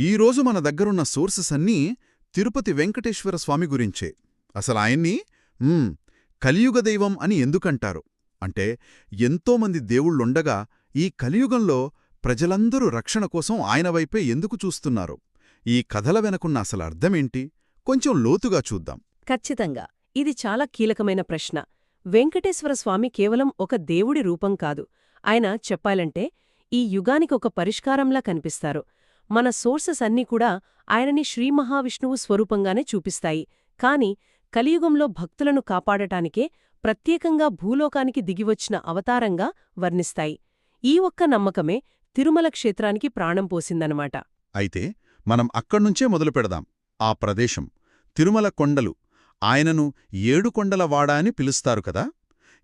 ఈరోజు మన దగ్గరున్న సోర్సెస్ అన్నీ తిరుపతి వెంకటేశ్వర స్వామి గురించే. అసలు ఆయన్ని కలియుగ దైవం అని ఎందుకంటారు? అంటే ఎంతోమంది దేవుళ్ళుండగా ఈ కలియుగంలో ప్రజలందరూ రక్షణ కోసం ఆయన వైపే ఎందుకు చూస్తున్నారు? ఈ కథల వెనకున్న అసలు అర్థమేంటి? కొంచెం లోతుగా చూద్దాం. ఖచ్చితంగా. ఇది చాలా కీలకమైన ప్రశ్న. వెంకటేశ్వర స్వామి కేవలం ఒక దేవుడి రూపం కాదు. ఆయన చెప్పాలంటే ఈ యుగానికి ఒక పరిష్కారంలా కనిపిస్తారు. మన సోర్సెస్ అన్నీ కూడా ఆయనని శ్రీ మహావిష్ణువు స్వరూపంగానే చూపిస్తాయి. కాని కలియుగంలో భక్తులను కాపాడటానికే ప్రత్యేకంగా భూలోకానికి దిగివచ్చిన అవతారంగా వర్ణిస్తాయి. ఈ ఒక్క నమ్మకమే తిరుమల క్షేత్రానికి ప్రాణం పోసిందనమాట. అయితే మనం అక్కడ్నుంచే మొదలు పెడదాం. ఆ ప్రదేశం తిరుమల కొండలు ఆయనను ఏడు కొండల అని పిలుస్తారు కదా?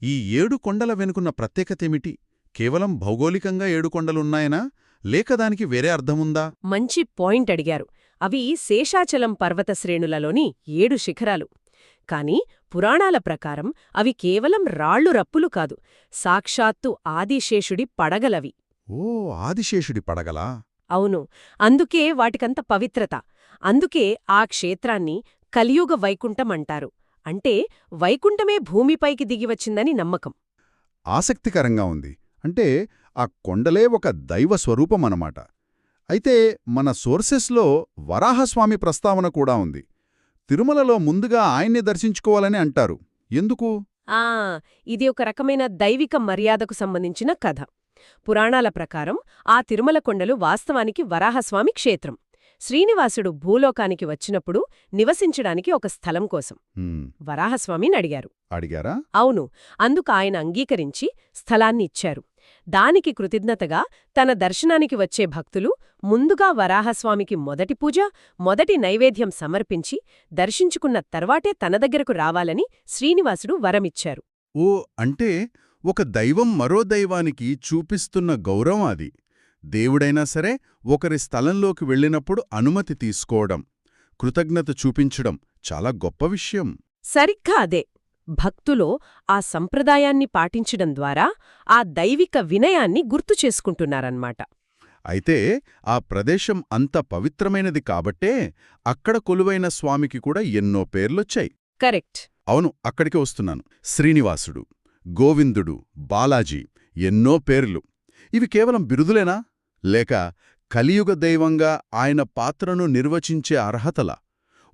ఈ ఏడు కొండల వెనుకున్న ప్రత్యేకతేమిటి? కేవలం భౌగోళికంగా ఏడు కొండలున్నాయనా లేక దానికి వేరే అర్థముందా? మంచి పాయింట్ అడిగారు. అవి శేషాచలం పర్వత శ్రేణులలోని ఏడు శిఖరాలు. కాని పురాణాల ప్రకారం అవి కేవలం రాళ్ళు రప్పులు కాదు సాక్షాత్తు ఆదిశేషుడి పడగలవి. ఓ ఆదిశేషుడి పడగలా? అవును అందుకే వాటికంత పవిత్రత. అందుకే ఆ క్షేత్రాన్ని కలియుగ వైకుంఠం అంటారు. అంటే వైకుంఠమే భూమిపైకి దిగివచ్చిందని నమ్మకం. ఆసక్తికరంగా ఉంది. అంటే ఆ కొండలే ఒక దైవ స్వరూపమన్నమాట అయితే మన సోర్సెస్లో వరాహస్వామి ప్రస్తావన కూడా ఉంది. తిరుమలలో ముందుగా ఆయన్ని దర్శించుకోవాలని అంటారు. ఎందుకు? ఆ ఇది ఒక రకమైన దైవిక మర్యాదకు సంబంధించిన కథ. పురాణాల ప్రకారం ఆ తిరుమల కొండలు వాస్తవానికి వరాహస్వామి క్షేత్రం. శ్రీనివాసుడు భూలోకానికి వచ్చినప్పుడు నివసించడానికి ఒక స్థలం కోసం వరాహస్వామిని అడిగారు. అడిగారా? అవును అందుకు ఆయన అంగీకరించి స్థలాన్ని ఇచ్చారు. దానికి కృతజ్ఞతగా తన దర్శనానికి వచ్చే భక్తులు ముందుగా వరాహస్వామికి మొదటి పూజ మొదటి నైవేద్యం సమర్పించి దర్శించుకున్న తర్వాటే తన దగ్గరకు రావాలని శ్రీనివాసుడు వరమిచ్చారు. ఓ అంటే ఒక దైవం మరో దైవానికి చూపిస్తున్న గౌరవం అది. దేవుడైనా సరే ఒకరి స్థలంలోకి వెళ్ళినప్పుడు అనుమతి తీసుకోవడం కృతజ్ఞత చూపించడం చాలా గొప్ప విషయం. సరిగ్గా అదే. భక్తులో ఆ సంప్రదాయాన్ని పాటించడం ద్వారా ఆ దైవిక వినయాన్ని గుర్తు చేసుకుంటున్నారన్నమాట. అయితే ఆ ప్రదేశం అంత పవిత్రమైనది కాబట్టే అక్కడ కొలువైన స్వామికి కూడా ఎన్నో పేర్లొచ్చాయి. కరెక్ట్. అవును అక్కడికి వస్తున్నాను. శ్రీనివాసుడు గోవిందుడు బాలాజీ ఎన్నో పేర్లు. ఇవి కేవలం బిరుదులేనా? లేక కలియుగ దైవంగా ఆయన పాత్రను నిర్వచించే అర్హతలా?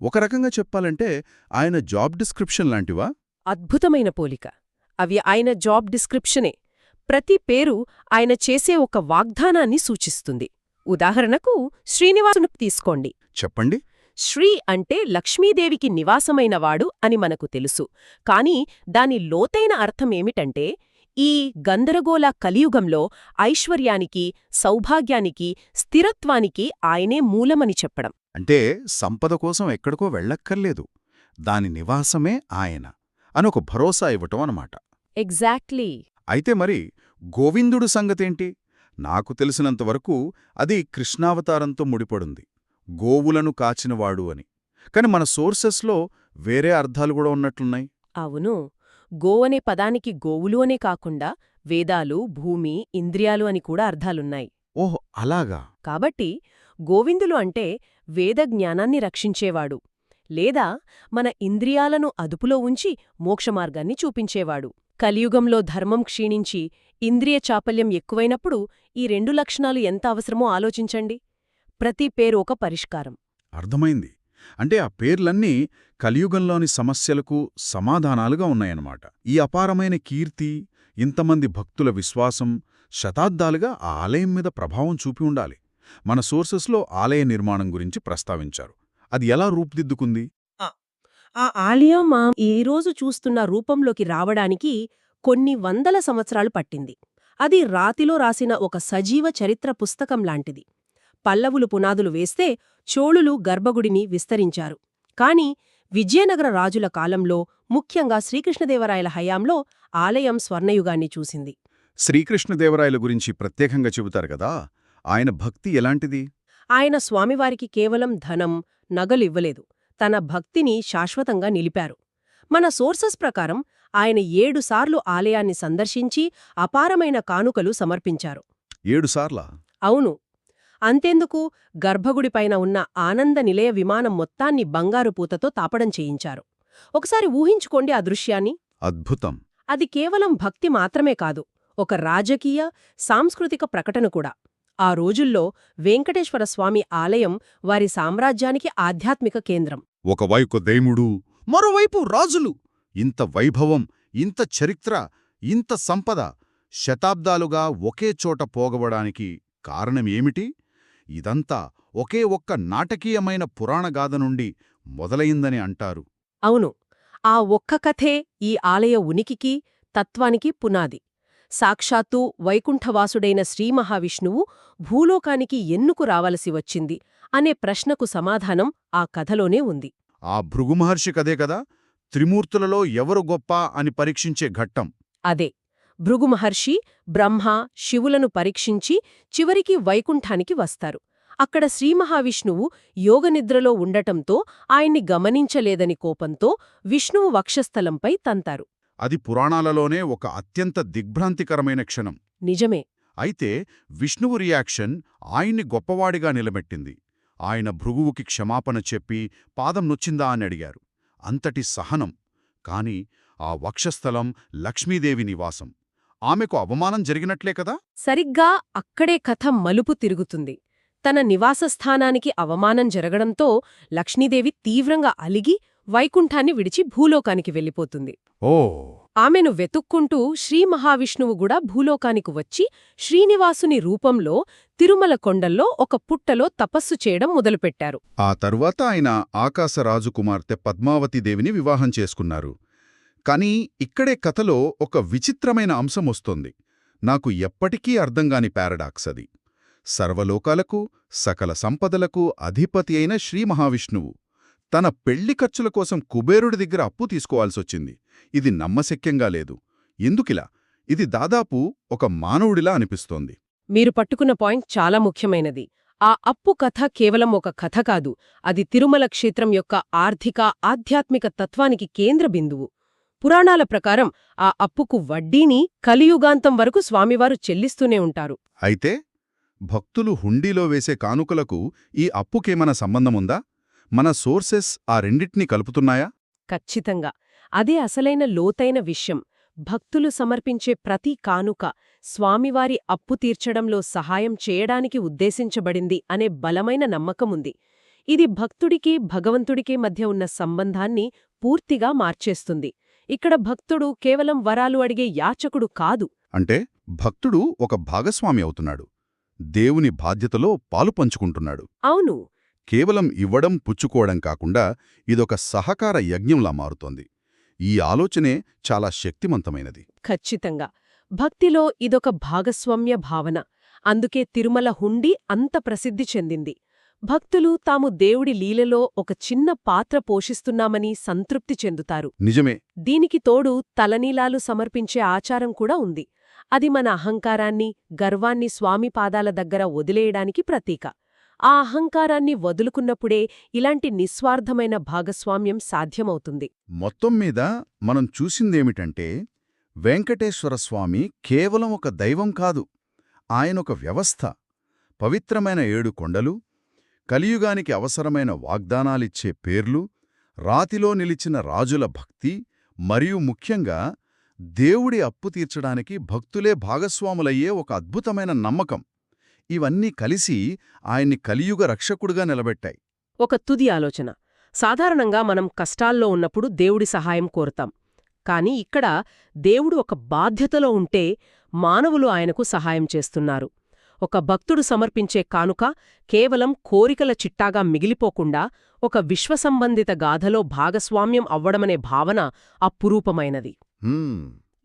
ఒక రకంగా చెప్పాలంటే ఆయన జాబ్ డిస్క్రిప్షన్ లాంటివా? అద్భుతమైన పోలిక. అవి ఆయన జాబ్ డిస్క్రిప్షనే. ప్రతి పేరు ఆయన చేసే ఒక వాగ్దానాన్ని సూచిస్తుంది. ఉదాహరణకు శ్రీనివాసును తీసుకోండి. చెప్పండి. శ్రీ అంటే లక్ష్మీదేవికి నివాసమైనవాడు అని మనకు తెలుసు. కాని దాని లోతైన అర్థమేమిటంటే ఈ గందరగోళ కలియుగంలో ఐశ్వర్యానికి సౌభాగ్యానికి స్థిరత్వానికి ఆయనే మూలమని చెప్పడం. అంటే సంపద కోసం ఎక్కడికో వెళ్ళక్కర్లేదు. దాని నివాసమే ఆయన. అని ఒక భరోసా ఇవ్వటం అన్నమాట. ఎగ్జాక్ట్లీ అయితే మరి గోవిందుడు సంగతేంటి? నాకు తెలిసినంతవరకు అది కృష్ణావతారంతో ముడిపడుంది. గోవులను కాచినవాడు అని. కాని మన సోర్సెస్లో వేరే అర్థాలు కూడా ఉన్నట్లున్నాయి. అవును. గో అనే పదానికి గోవులు అనే కాకుండా వేదాలు భూమి ఇంద్రియాలు అని కూడా అర్థాలున్నాయి. ఓహ్ అలాగా? కాబట్టి గోవిందులు అంటే వేద జ్ఞానాన్ని రక్షించేవాడు. లేదా మన ఇంద్రియాలను అదుపులో ఉంచి మోక్షమార్గాన్ని చూపించేవాడు. కలియుగంలో ధర్మం క్షీణించి ఇంద్రియ చాపల్యం ఎక్కువైనప్పుడు ఈ రెండు లక్షణాలు ఎంత అవసరమో ఆలోచించండి. ప్రతి పేరు ఒక పరిష్కారం. అర్థమైంది. అంటే ఆ పేర్లన్నీ కలియుగంలోని సమస్యలకు సమాధానాలుగా ఉన్నాయన్నమాట. ఈ అపారమైన కీర్తి ఇంతమంది భక్తుల విశ్వాసం శతాబ్దాలుగా ఆ ఆలయం మీద ప్రభావం చూపి ఉండాలి. మన సోర్సెస్లో ఆలయ నిర్మాణం గురించి ప్రస్తావించారు. అది ఎలా రూపుదిద్దుకుంది? ఆ ఆలయం మా ఈరోజు చూస్తున్న రూపంలోకి రావడానికి కొన్ని వందల సంవత్సరాలు పట్టింది. అది రాతిలో రాసిన ఒక సజీవ చరిత్ర పుస్తకం లాంటిది. పల్లవులు పునాదులు వేస్తే చోళులు గర్భగుడిని విస్తరించారు. కాని విజయనగర రాజుల కాలంలో ముఖ్యంగా శ్రీకృష్ణదేవరాయల హయాంలో ఆలయం స్వర్ణయుగాన్ని చూసింది. శ్రీకృష్ణదేవరాయల గురించి ప్రత్యేకంగా చెబుతారు కదా? ఆయన భక్తి ఎలాంటిది? ఆయన స్వామివారికి కేవలం ధనం నగలివ్వలేదు. తన భక్తిని శాశ్వతంగా నిలిపారు. మన సోర్సెస్ ప్రకారం ఆయన ఏడుసార్లు ఆలయాన్ని సందర్శించి అపారమైన కానుకలు సమర్పించారు. ఏడుసార్లా అవును. అంతెందుకు గర్భగుడిపైన ఉన్న ఆనంద నిలయ విమానం మొత్తాన్ని బంగారు పూతతో తాపడం చేయించారు. ఒకసారి ఊహించుకోండి ఆ దృశ్యాన్ని. అద్భుతం. అది కేవలం భక్తి మాత్రమే కాదు ఒక రాజకీయ సాంస్కృతిక ప్రకటన కూడా. ఆ రోజుల్లో వెంకటేశ్వర స్వామి ఆలయం వారి సామ్రాజ్యానికి ఆధ్యాత్మిక కేంద్రం. ఒకవైపు దైముడు మరోవైపు రాజులు. ఇంత వైభవం ఇంత చరిత్ర ఇంత సంపద శతాబ్దాలుగా ఒకే చోట పోగవడానికి కారణమేమిటి ఇదంతా ఒకే ఒక్క నాటకీయమైన పురాణగాథ నుండి మొదలయిందని అంటారు. అవును. ఆ ఒక్క కథే ఈ ఆలయ ఉనికికి తత్వానికి పునాది. సాక్షాత్తూ వైకుంఠవాసుడైన శ్రీమహావిష్ణువు భూలోకానికి ఎన్నుకు రావలసి వచ్చింది అనే ప్రశ్నకు సమాధానం ఆ కథలోనే ఉంది. ఆ భృగు మహర్షి కదే? కదా త్రిమూర్తులలో ఎవరు గొప్ప అని పరీక్షించే ఘట్టం. అదే. భృగు మహర్షి బ్రహ్మ శివులను పరీక్షించి చివరికి వైకుంఠానికి వస్తారు. అక్కడ శ్రీమహావిష్ణువు యోగనిద్రలో ఉండటంతో ఆయన్ని గమనించలేదని కోపంతో విష్ణువు వక్షస్థలంపై తంతారు. అది పురాణాలలోనే ఒక అత్యంత దిగ్భ్రాంతికరమైన క్షణం. నిజమే. అయితే విష్ణువు రియాక్షన్ ఆయన్ని గొప్పవాడిగా నిలబెట్టింది. ఆయన భృగువుకి క్షమాపణ చెప్పి పాదం నొచ్చిందా అని అడిగారు. అంతటి సహనం. కాని ఆ వక్షస్థలం లక్ష్మీదేవి నివాసం. ఆమెకు అవమానం జరిగినట్లే కదా? సరిగ్గా అక్కడే కథ మలుపు తిరుగుతుంది. తన నివాసస్థానానికి అవమానం జరగడంతో లక్ష్మీదేవి తీవ్రంగా అలిగి వైకుంఠాన్ని విడిచి భూలోకానికి వెళ్ళిపోతుంది. ఓ. ఆమెను వెతుక్కుంటూ శ్రీ మహావిష్ణువు కూడా భూలోకానికి వచ్చి శ్రీనివాసుని రూపంలో తిరుమల కొండల్లో ఒక పుట్టలో తపస్సు చేయడం మొదలుపెట్టారు. ఆ తరువాత ఆయన ఆకాశరాజు కుమార్తె పద్మావతీదేవిని వివాహం చేసుకున్నారు. కాని ఇక్కడే కథలో ఒక విచిత్రమైన అంశం వస్తోంది. నాకు ఎప్పటికీ అర్థంగాని పారడాక్స్ అది. సర్వలోకాలకు సకల సంపదలకు అధిపతి అయిన శ్రీ మహావిష్ణువు. తన పెళ్ళి ఖర్చుల కోసం కుబేరుడి దగ్గర అప్పు తీసుకోవాల్సొచ్చింది. ఇది నమ్మశక్యంగా లేదు. ఎందుకిలా? ఇది దాదాపు ఒక మానవుడిలా అనిపిస్తోంది. మీరు పట్టుకున్న పాయింట్ చాలా ముఖ్యమైనది. ఆ అప్పు కథ కేవలం ఒక కథ కాదు. అది తిరుమల క్షేత్రం యొక్క ఆర్థిక ఆధ్యాత్మిక తత్వానికి కేంద్ర బిందువు. పురాణాల ప్రకారం ఆ అప్పుకు వడ్డీని కలియుగాంతం వరకు స్వామివారు చెల్లిస్తూనే ఉంటారు. అయితే భక్తులు హుండీలో వేసే కానుకలకు ఈ అప్పుకేమన సంబంధముందా? మన సోర్సెస్ ఆ రెండిటినీ కలుపుతున్నాయా? ఖచ్చితంగా. అదే అసలైన లోతైన విషయం. భక్తులు సమర్పించే ప్రతి కానుక స్వామివారి అప్పు తీర్చడంలో సహాయం చేయడానికి ఉద్దేశించబడింది అనే బలమైన నమ్మకముంది. ఇది భక్తుడికి భగవంతుడికి మధ్య ఉన్న సంబంధాన్ని పూర్తిగా మార్చేస్తుంది. ఇక్కడ భక్తుడు కేవలం వరాలు అడిగే యాచకుడు కాదు. అంటే భక్తుడు ఒక భాగస్వామి అవుతున్నాడు. దేవుని బాధ్యతలో పాలు పంచుకుంటున్నాడు. అవును. కేవలం ఇవ్వడం పుచ్చుకోవడం కాకుండా ఇదొక సహకార యజ్ఞంలా మారుతోంది. ఈ ఆలోచనే చాలా శక్తిమంతమైనది. ఖచ్చితంగా. భక్తిలో ఇదొక భాగస్వామ్య భావన. అందుకే తిరుమల హుండీ అంత ప్రసిద్ధి చెందింది. భక్తులు తాము దేవుడి లీలలో ఒక చిన్న పాత్ర పోషిస్తున్నామని సంతృప్తి చెందుతారు. నిజమే. దీనికి తోడు తలనీలాలు సమర్పించే ఆచారం కూడా ఉంది. అది మన అహంకారాన్ని గర్వాన్ని స్వామి పాదాల దగ్గర వదిలేయడానికి ప్రతీక. ఆ అహంకారాన్ని వదులుకున్నప్పుడే ఇలాంటి నిస్వార్థమైన భాగస్వామ్యం సాధ్యమవుతుంది. మొత్తం మీద మనం చూసిందేమిటంటే వెంకటేశ్వర స్వామి కేవలం ఒక దైవం కాదు ఆయనొక వ్యవస్థ పవిత్రమైన ఏడు కొండలు కలియుగానికి అవసరమైన వాగ్దానాలిచ్చే పేర్లు రాతిలో నిలిచిన రాజుల భక్తి మరియు ముఖ్యంగా దేవుడి అప్పు తీర్చడానికి భక్తులే భాగస్వాములయ్యే ఒక అద్భుతమైన నమ్మకం. ఇవన్నీ కలిసి ఆయన్ని కలియుగ రక్షకుడుగా నిలబెట్టాయి. ఒక తుది ఆలోచన. సాధారణంగా మనం కష్టాల్లో ఉన్నప్పుడు దేవుడి సహాయం కోరుతాం. కాని ఇక్కడ దేవుడు ఒక బాధ్యతలో ఉంటే మానవులు ఆయనకు సహాయం చేస్తున్నారు. ఒక భక్తుడు సమర్పించే కానుక కేవలం కోరికల చిట్టాగా మిగిలిపోకుండా ఒక విశ్వసంబంధిత గాథలో భాగస్వామ్యం అవ్వడమనే భావన అపురూపమైనది.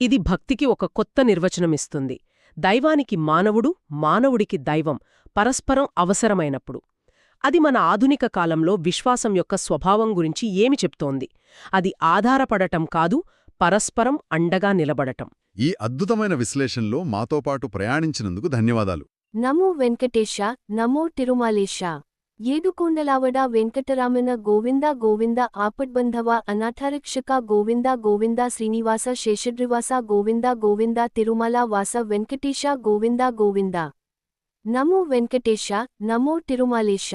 ఇది భక్తికి ఒక కొత్త నిర్వచనమిస్తుంది. దైవానికి మానవుడు మానవుడికి దైవం పరస్పరం అవసరమైనప్పుడు. అది మన ఆధునిక కాలంలో విశ్వాసం యొక్క స్వభావం గురించి ఏమి చెప్తోంది? అది ఆధారపడటం కాదు పరస్పరం అండగా నిలబడటం. ఈ అద్భుతమైన విశ్లేషణలో మాతో పాటు ప్రయాణించినందుకు ధన్యవాదాలు. నమో వెంకటేశ నమో తిరుమలేశ. ఏడుకొండలావడ వెంకటరామన గోవింద గోవింద ఆపద్బంధవ అనాథరక్షక గోవింద గోవింద శ్రీనివాస శేషడ్రివాస గోవింద గోవింద తిరుమల వాస వెంకటేశ గోవింద గోవింద. నమో వెంకటేశ నమో తిరుమలేశ.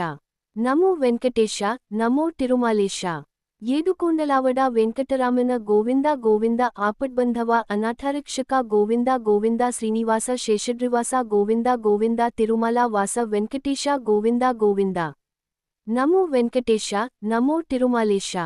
నమో వెంకటేశ నమో తిరుమలేశ. ఏడుకొండలావడ వెంకటరామన గోవింద గోవింద ఆపద్బంధవ అనాథరక్షక గోవింద గోవింద శ్రీనివాస శేషడ్రివాస గోవింద గోవింద తిరుమల వాస వెంకటేశ గోవింద గోవింద. నమో వెంకటేశ నమో తిరుమలేశ.